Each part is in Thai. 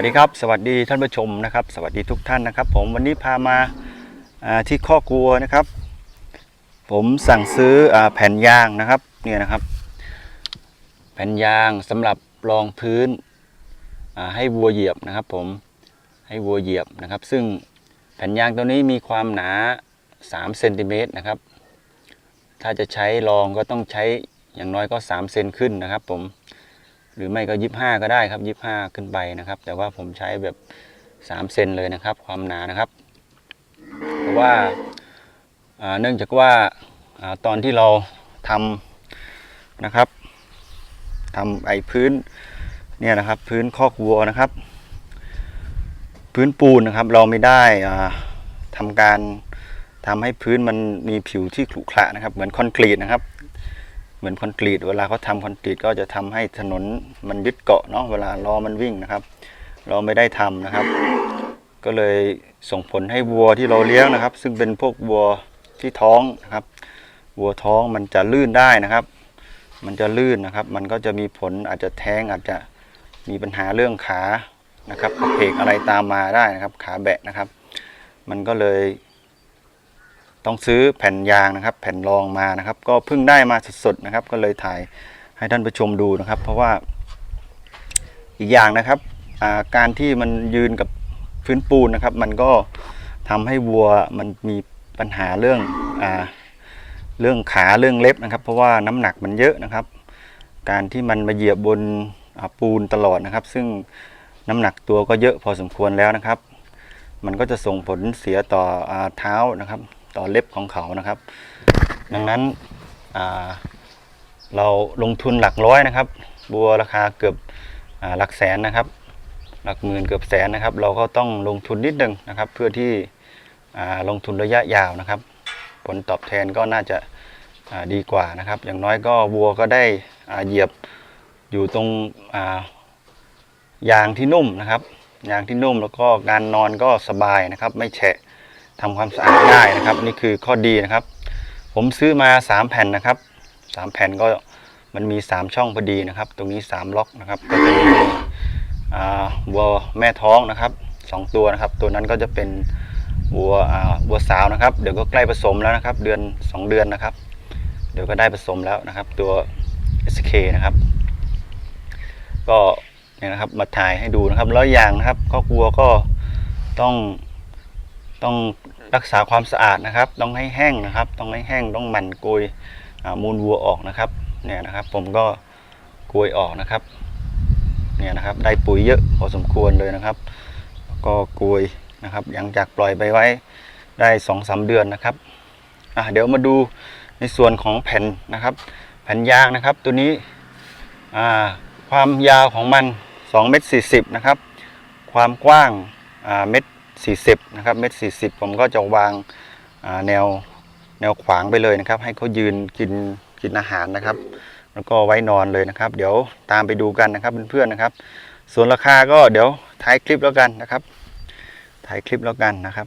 วัสดีครับ สวัสดีท่านผู้ชมนะครับ สวัสดีทุกท่านนะครับ ผมวันนี้พามาที่ข้อกลัวนะครับ ผมสั่งซื้ออแผ่นยางนะครับเนี่ยนะครับ แผ่นยางสำหรับรองพื้นให้วัวเหยียบนะครับ ผมให้วัวเหยียบนะครับ ซึ่งแผ่นยางตัวนี้มีความหนา3เซนติเมตรนะครับ ถ้าจะใช้รองก็ต้องใช้อย่างน้อยก็3เซนขึ้นนะครับ ผม รือไม่ก็ยี่ห้าก็ได้ครับยี่ห้าขึ้นไปนะครับ แต่ว่าผมใช้แบบสามเซนเลยนะครับ ความหนานะครับ เพราะว่าเนื่องจากว่าอตอนที่เราทำนะครับทำไอพื้นเนี่ยนะครับ พื้นคอกวัวนะครับ พื้นปูนนะครับ เราไม่ได้อ่าทำการทำให้พื้นมันมีผิวที่ขรุขระนะครับ เหมือนคอนกรีตนะครับ เหมือนคอนกรีตเวลาเขาทำคอนกรีตก็จะทำให้ถนนมันยึดเกาะเนาะเวลาล้อมันวิ่งนะครับ เราไม่ได้ทำนะครับ ก็เลยส่งผลให้วัวที่เราเลี้ยงนะครับ ซึ่งเป็นพวกวัวที่ท้องนะครับ วัวท้องมันจะลื่นได้นะครับ มันจะลื่นนะครับ มันก็จะมีผลอาจจะแท้งอาจจะมีปัญหาเรื่องขานะครับกระเพกอะไรตามมาได้นะครับ ขาแบะนะครับ มันก็เลย ต้องซื้อแผ่นยางนะครับ แผ่นรองมานะครับ ก็เพิ่งได้มาสดๆนะครับ ก็เลยถ่ายให้ท่านผู้ชมดูนะครับ เพราะว่าอีกอย่างนะครับาการที่มันยืนกับพื้นปูนนะครับ มันก็ทำให้วัวมันมีปัญหาเรื่องอเรื่องขาเรื่องเล็บนะครับ เพราะว่าน้ำหนักมันเยอะนะครับ การที่มันมาเหยียบบนปูนตลอดนะครับ ซึ่งน้ำหนักตัวก็เยอะพอสมควรแล้วนะครับ มันก็จะส่งผลเสียต่ออเท้านะครับ ต่อเล็บของเขานะครับ ดังนั้นเราลงทุนหลักร้อยนะครับ บัวราคาเกือบอหลักแสนนะครับ หลักหมื่นเกือบแสนนะครับ เราก็ต้องลงทุนนิดนึงนะครับ เพื่อที่ลงทุนระยะยาวนะครับ ผลตอบแทนก็น่าจะาดีกว่านะครับ อย่างน้อยก็วัวก็ได้เหยียบอยู่ตรงายางที่นุ่มนะครับ ยางที่นุ่มแล้วก็การนอนก็สบายนะครับ ไม่แฉะ ทำความสะอาดง่ายนะครับ นี่คือข้อดีนะครับ ผมซื้อมา 3 แผ่นนะครับ 3 แผ่นก็มันมี 3 ช่องพอดีนะครับ ตรงนี้ 3 ล็อกนะครับ ก็จะมีอ่าวัวแม่ท้องนะครับสองตัวนะครับ ตัวนั้นก็จะเป็นวัวอ่าวัวสาวนะครับ เดี๋ยวก็ใกล้ผสมแล้วนะครับ เดือน 2 เดือนนะครับ เดี๋ยวก็ได้ผสมแล้วนะครับ ตัว SK นะครับ ก็เนี่ยนะครับมาถ่ายให้ดูนะครับแล้วอย่างนะครับคอกวัวก็ต้อง ต้องรักษาความสะอาดนะครับ ต้องให้แห้งนะครับ ต้องให้แห้งต้องหมั่นโกยมูลวัวออกนะครับ เนี่ยนะครับ ผมก็โกยออกนะครับ เนี่ยนะครับ ได้ปุ๋ยเยอะพอสมควรเลยนะครับ ก็โกยนะครับ หลังจากปล่อยไปไว้ได้สองสาเดือนนะครับอะเดี๋ยวมาดูในส่วนของแผ่นนะครับ แผ่นยางนะครับ ตัวนี้อ่าความยาวของมัน2เมตร40นะครับ ความกว้างอ่าเมตร 40นะครับเม็ด40 ผมก็จะวางาแนวแนวขวางไปเลยนะครับ ให้เขายืนกินกินอาหารนะครับ แล้วก็ไว้นอนเลยนะครับ เดี๋ยวตามไปดูกันนะครับเพื่อนๆนะครับ ส่วนราคาก็เดี๋ยวท้ายคลิปแล้วกันนะครับท้ายคลิปแล้วกันนะครับ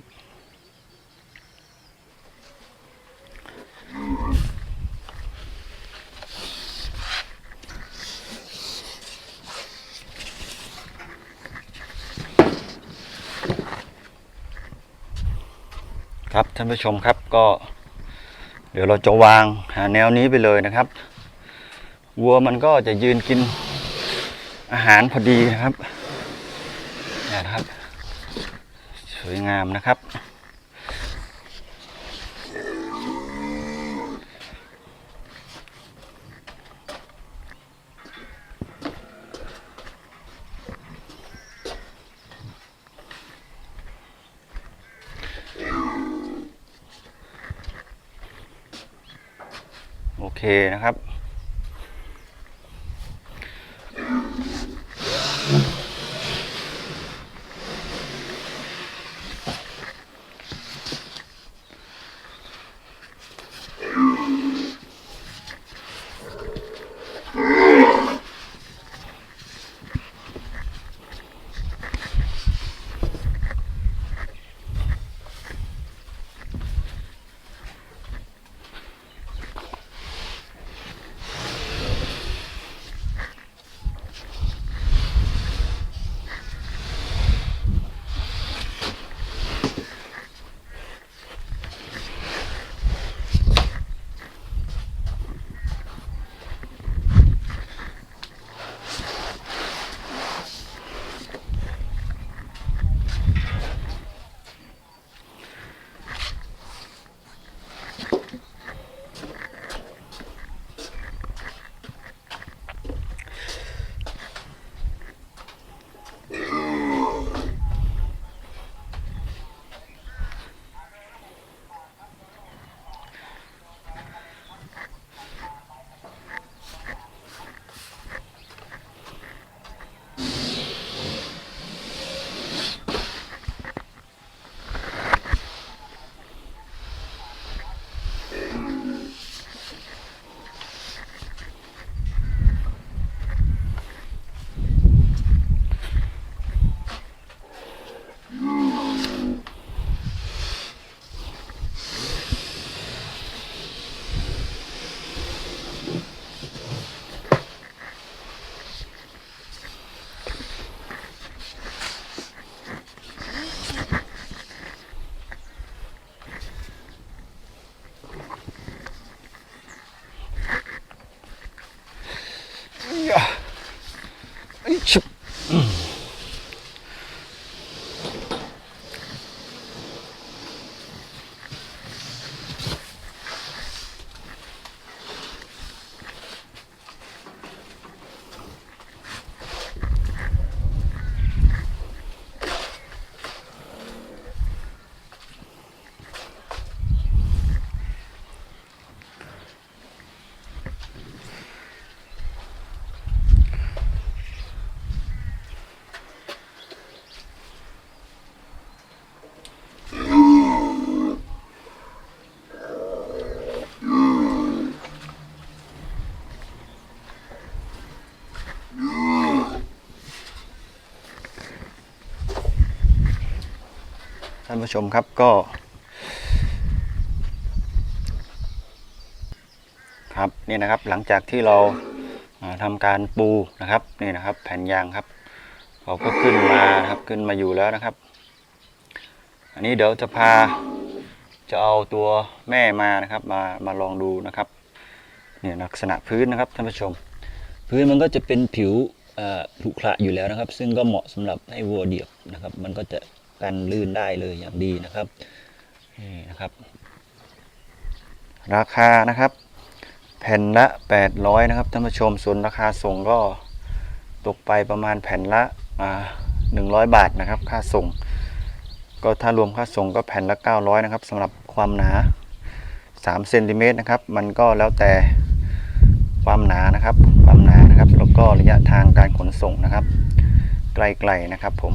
ครับท่านผู้ชมครับก็ เดี๋ยวเราจะวางหาแนวนี้ไปเลยนะครับ วัวมันก็จะยืนกินอาหารพอดีนะครับนี่ยนะครับ สวยงามนะครับ นะครับ ผู้ชมครับก็ ครับนี่นะครับหลังจากที่เราอ่าทำการปูนะครับนี่นะครับ แผ่นยางครับเขาก็ขึ้นมานะครับขึ้นมาอยู่แล้วนะครับ อันนี้เดี๋ยวจะพาจะเอาตัวแม่มานะครับมามาลองดูนะครับเนี่ยลักษณะพื้นนะครับท่านผู้ชม พื้นมันก็จะเป็นผิวเอ่อผุขระอยู่แล้วนะครับ ซึ่งก็เหมาะสำหรับให้วัวเดียบนะครับ มันก็จะ กันลื่นได้เลยอย่างดีนะครับนี่นะครับ ราคานะครับ แผ่นละ 800 นะครับท่านผู้ชมส่วนราคาส่งก็ตกไปประมาณแผ่นละอ่า100บาทนะครับ ค่าส่ง ก็ถ้ารวมค่าส่งก็แผ่นละ 900 นะครับสำหรับความหนา3เซนติเมตรนะครับ มันก็แล้วแต่ความหนานะครับ ความหนานะครับ แล้วก็ระยะทางการขนส่งนะครับ ไกลๆนะครับผม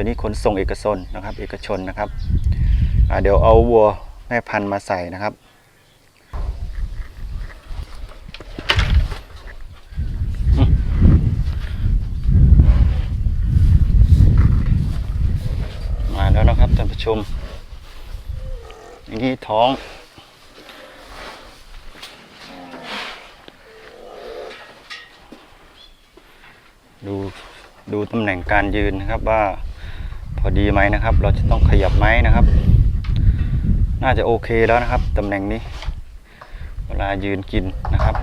ตัวนี้ขนส่งเอกชนนะครับ เอกชนนะครับเดี๋ยวเอาวัวแม่พันธุ์มาใส่นะครับมาแล้วนะครับท่านผู้ชมนี่ท้องดูดูตำแหน่งการยืนนะครับว่า พอดีไหมนะครับ เราจะต้องขยับไหมนะครับ น่าจะโอเคแล้วนะครับตำแหน่งนี้ เวลายืนกินนะครับ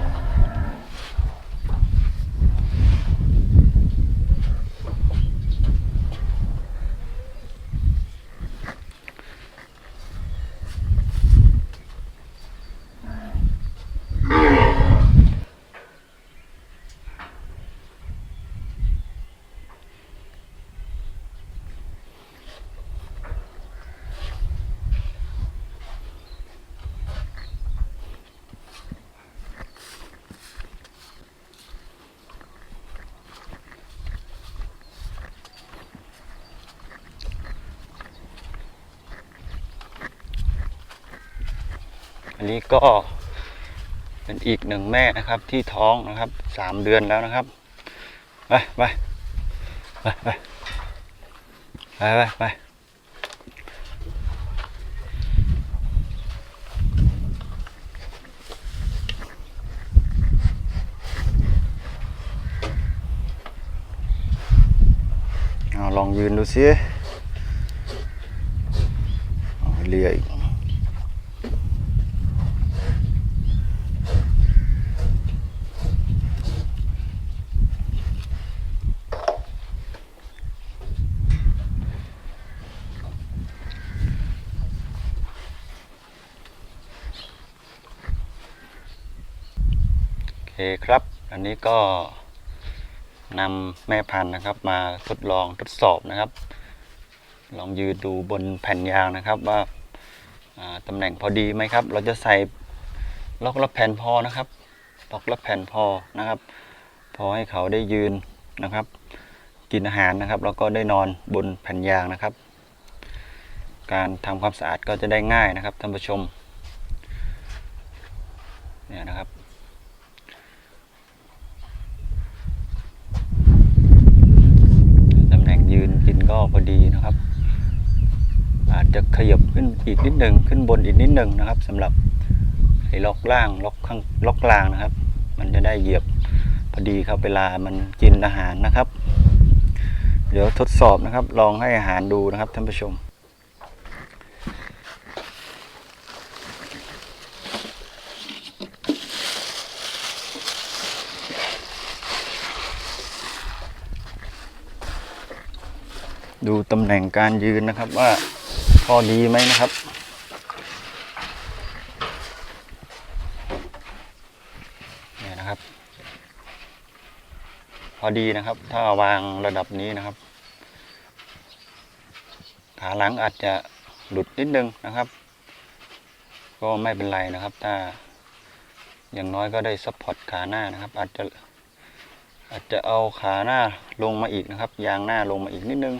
อั นี้ก็เป็นอีกหนึ่งแม่นะครับที่ท้องนะครับสามเดือนแล้วนะครับไปไปไปไปไปไปไปลองยืนดูสิเอาเลียอีก โอ เคครับ อันนี้ก็นำแม่พันธุ์นะครับ มาทดลองทดสอบนะครับ ลองยืนดูบนแผ่นยางนะครับว่าอ่าตำแหน่งพอดีไหมครับ เราจะใส่ล็อกละแผ่นพอนะครับล็อกละแผ่นพอนะครับ พอให้เขาได้ยืนนะครับ กินอาหารนะครับ แล้วก็ได้นอนบนแผ่นยางนะครับ การทำความสะอาดก็จะได้ง่ายนะครับท่านผู้ชมเนี่ยนะครับ ตำแหน่ง ยืนกินก็พอดีนะครับ อาจจะขยับขึ้นอีกนิดหนึ่งขึ้นบนอีกนิดหนึ่งนะครับสำหรับไอ้ล็อกล่างล็อกข้างล็อกกลางนะครับ มันจะได้เหยียบพอดีครับเวลามันกินอาหารนะครับ เดี๋ยวทดสอบนะครับ ลองให้อาหารดูนะครับท่านผู้ชม ดูตำแหน่งการยืนนะครับว่าพอดีไหมนะครับ เนี่ยนะครับ พอดีนะครับ ถ้าวางระดับนี้นะครับ ขาหลังอาจจะหลุดนิดนึงนะครับ ก็ไม่เป็นไรนะครับ ถ้าอย่างน้อยก็ได้ซัพพอร์ตขาหน้านะครับ อาจจะอาจจะเอาขาหน้าลงมาอีกนะครับ ยางหน้าลงมาอีกนิดนึง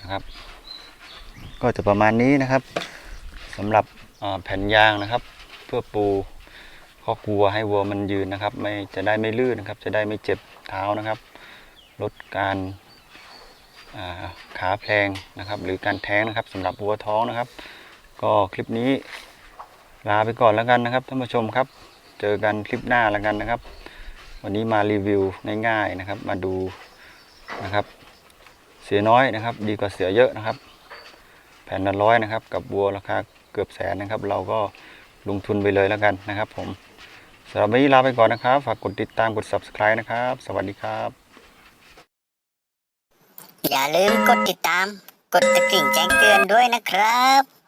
นะครับ ก็จะประมาณนี้นะครับสำหรับแผ่นยางนะครับ เพื่อปูคอกวัวให้วัวมันยืนนะครับ ไม่จะได้ไม่ลื่นนะครับ จะได้ไม่เจ็บเท้านะครับ ลดการาขาแพลงนะครับ หรือการแท้งนะครับสำหรับวัวท้องนะครับ ก็คลิปนี้ลาไปก่อนแล้วกันนะครับท่านผู้ชมครับ เจอกันคลิปหน้าแล้วกันนะครับ วันนี้มารีวิวง่ายๆนะครับ มาดูนะครับ เสียน้อยนะครับ ดีกว่าเสียเยอะนะครับ แผ่นละร้อยนะครับ กับวัวราคาเกือบแสนนะครับ เราก็ลงทุนไปเลยแล้วกันนะครับ ผมสำหรับวันนี้ลาไปก่อนนะครับ ฝากกดติดตามกด subscribe นะครับ สวัสดีครับ อย่าลืมกดติดตาม กดกระดิ่งแจ้งเตือนด้วยนะครับ